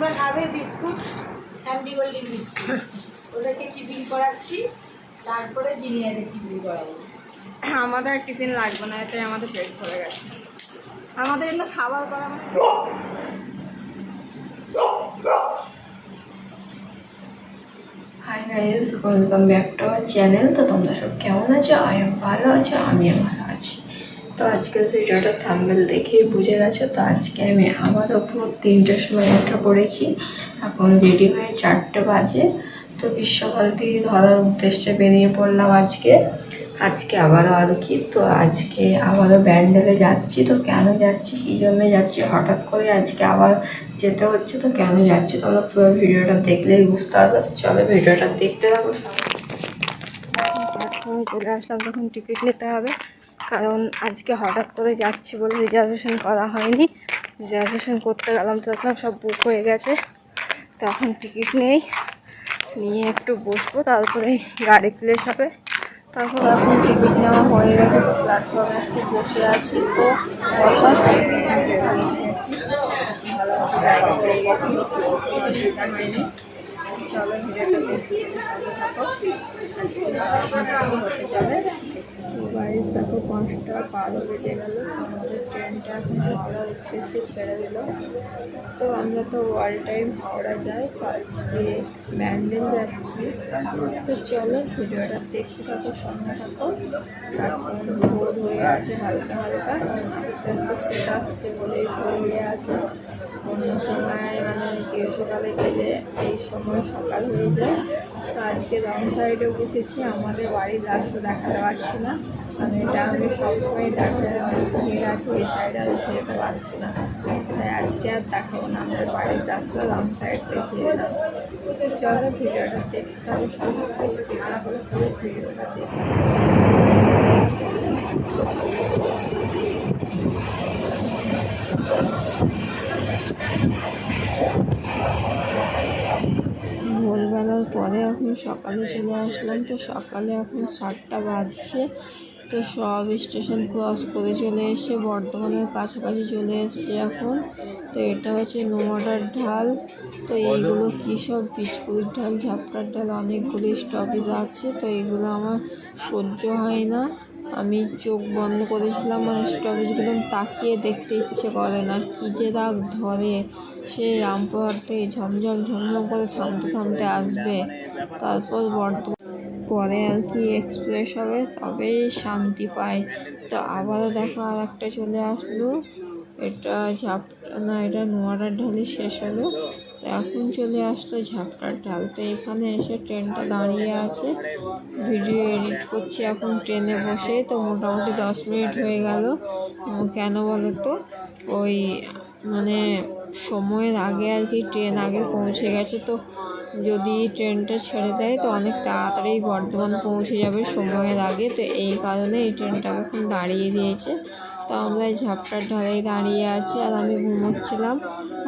তোমরা খাবে বিস্কুট স্যান্ডি গোল্ডিং বিস্কুট। ওদেরকে টিফিন করাচ্ছি তারপরে জিনিয়াদের টিফিন করাবো। আমাদের আর টিফিন লাগবে না এটাই আমাদের পেট ভরে গেছে। আমাদের এগুলো খাবার করা মানে hi guys welcome back to our channel তো তোমরা সব কেমন আছো? আমিও ভালো আছো আমিও ভালো। তো আজকের ভিডিওটা থাম্বেল দেখেই বুঝে গেছো। তো আজকে আমি আবারও ভোর তিনটের সময় উঠে পড়েছি। এখন রেডি হয়ে চারটে বাজে। তো বিশ্বভারতী ধরার উদ্দেশ্যে বেরিয়ে পড়লাম আজকে। আজকে আবারও আর কি? তো আজকে আবারও ব্যান্ডেলে যাচ্ছি। তো কেন যাচ্ছি? কী জন্য যাচ্ছি? হঠাৎ করে আজকে আবার যেতে হচ্ছে? তো কেন যাচ্ছি? তোমরা পুরো ভিডিওটা দেখলেই বুঝতে পারবে। তো চলো ভিডিওটা দেখতে থাকো। চলে আসলাম, তখন টিকিট নিতে হবে। কারণ আজকে হঠাৎ করে যাচ্ছি বলে রিজার্ভেশন করা হয়নি। রিজার্ভেশন করতে গেলাম তো দেখলাম সব বুক হয়ে গেছে। তখন টিকিট নেই। নিয়ে একটু বসবো, তারপরে গাড়ি প্লেস হবে। তারপর এখন টিকিট নেওয়া হয়ে গেছে তো প্ল্যাটফর্মে একটু বসে আছি। তো বসা গেছি। চলো, ভিডিওটা দেখি হতে যাবে বাইশ দেখো, পাঁচটা বারো বেজে গেল। আমাদের ট্রেনটা এখন হাওড়ার উদ্দেশ্যে ছেড়ে দিল। তো আমরা তো অল টাইম হাওড়া যাই, আজকে ব্যান্ডেল যাচ্ছি। তো চলো, ভিডিওটা দেখতে থাকো সঙ্গে থাকো। ভোর হয়ে আছে, হালকা হালকা। আস্তে আস্তে সেট আসছে বলেই ভোর হয়ে আছে। অন্য সময় মানে গ্রীষ্মকালে গেলে এই সময় সকাল হয়ে যায়। তো আজকে রং সাইডেও বসেছি, আমাদের বাড়ির রাস্তা দেখাতে পারছি না। মানে এটা আমি সবসময় দেখা ভিড় আছে ওই সাইডে উঠে যেতে পারছি না। তাই আজকে আর দেখাবো না, আমাদের বাড়ির রাস্তা রং সাইড দেখিয়ে দিলাম চলো ভিডিওটা দেখতে হবে সবাই স্কিপ না করে পুরো ভিডিওটা দেখতে ভোরবেলার পরে এখন সকালে চলে আসলাম। তো সকালে এখন সাতটা বাজছে। তো সব স্টেশন ক্রস করে চলে এসে বর্ধমানের কাছাকাছি চলে এসছে এখন। তো এটা হচ্ছে নোমাটার ঢাল। তো এইগুলো কী সব পিচকুড়ির ঢাল, ঝাপটার ঢাল, অনেকগুলি স্টপেজ আছে। তো এগুলো আমার সহ্য হয় না। আমি চোখ বন্ধ করেছিলাম মানে স্টপেজগুলো তাকিয়ে দেখতে ইচ্ছে করে না। কী যে রাগ ধরে, সে রামপুরহাট থেকে ঝমঝম ঝমঝম করে থামতে থামতে আসবে। তারপর বর্ধমান পরে আর কি এক্সপ্রেস হবে, তবেই শান্তি পায় তো আবারও দেখো আর একটা চলে আসলো। এটা ঝাপটা, না, এটা নোয়ারার ঢালি শেষ হলো। এখন চলে আসলো ঝাপটার ঢাল তো এখানে এসে ট্রেনটা দাঁড়িয়ে আছে। ভিডিও এডিট করছি এখন ট্রেনে বসে তো মোটামুটি দশ মিনিট হয়ে গেল। কেন বলো তো ওই মানে সময়ের আগে আর কি ট্রেন আগে পৌঁছে গেছে, তো যদি ট্রেনটা ছেড়ে দেয় তো অনেক তাড়াতাড়ি বর্ধমান পৌঁছে যাবে সময়ের আগে। তো এই কারণে এই ট্রেনটাকে এখন দাঁড়িয়ে দিয়েছে। তো আমরা এই ঝাপটার ঢালেই দাঁড়িয়ে আছি আর আমি ঘুমোচ্ছিলাম।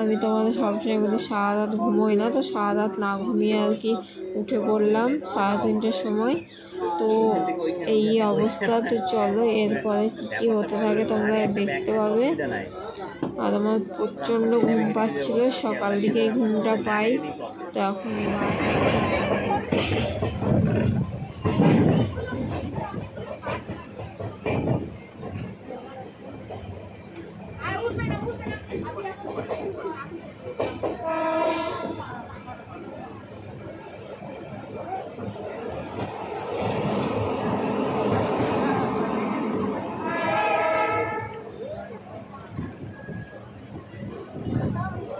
আমি তোমাদের সবসময় বলি সারা রাত ঘুমোই না তো সারা রাত না ঘুমিয়ে আর কি উঠে পড়লাম সাড়ে তিনটের সময়। তো এই অবস্থা, তো চলো এরপরে কী কী হতে থাকে তোমরা দেখতে পাবে। আর আমার প্রচণ্ড ঘুম পাচ্ছিল, সকাল দিকে ঘুমটা পাই। তো এখন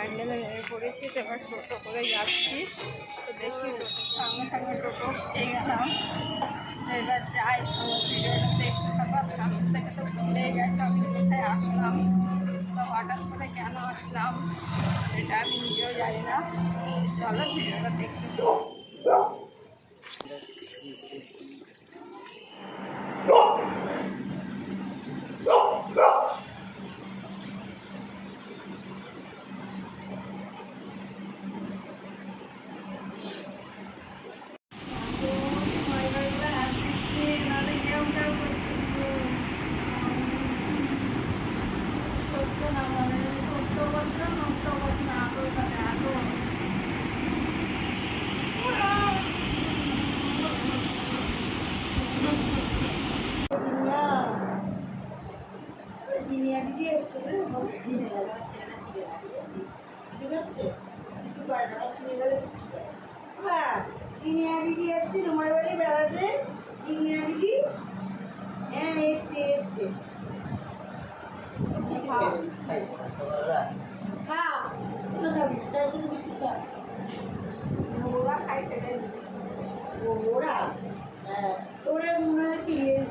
ব্যান্ডেলে নেমে পড়েছি, তো এবার টোটো করে যাচ্ছি। তো দেখি সঙ্গে টোটো পেয়ে গেলাম। এবার যাই ভিডিওটা দেখতে থাকো সামনে থেকে তো ভুলেই গেছে, আমি কোথায় আসলাম? তো হঠাৎ করে কেন আসলাম? সেটা আমি নিজেও জানি না। চলো ভিডিওটা দেখতে থাকো। চিনে গেল আমার ছেলেটা চিনে গেল করছে কিছু করে না আমার চিনে গেলে কিছু করে। বাহ দিদি আসছে তোমার বাড়ি বেড়াতে? চিনিয়া দিদি হ্যাঁ এতে এতে। কোনো খাবি চায়ের সাথে বিস্কুট খা ওরা খাই সেটাই ও ওরা হ্যাঁ ওরা মনে হয় কি লেন্স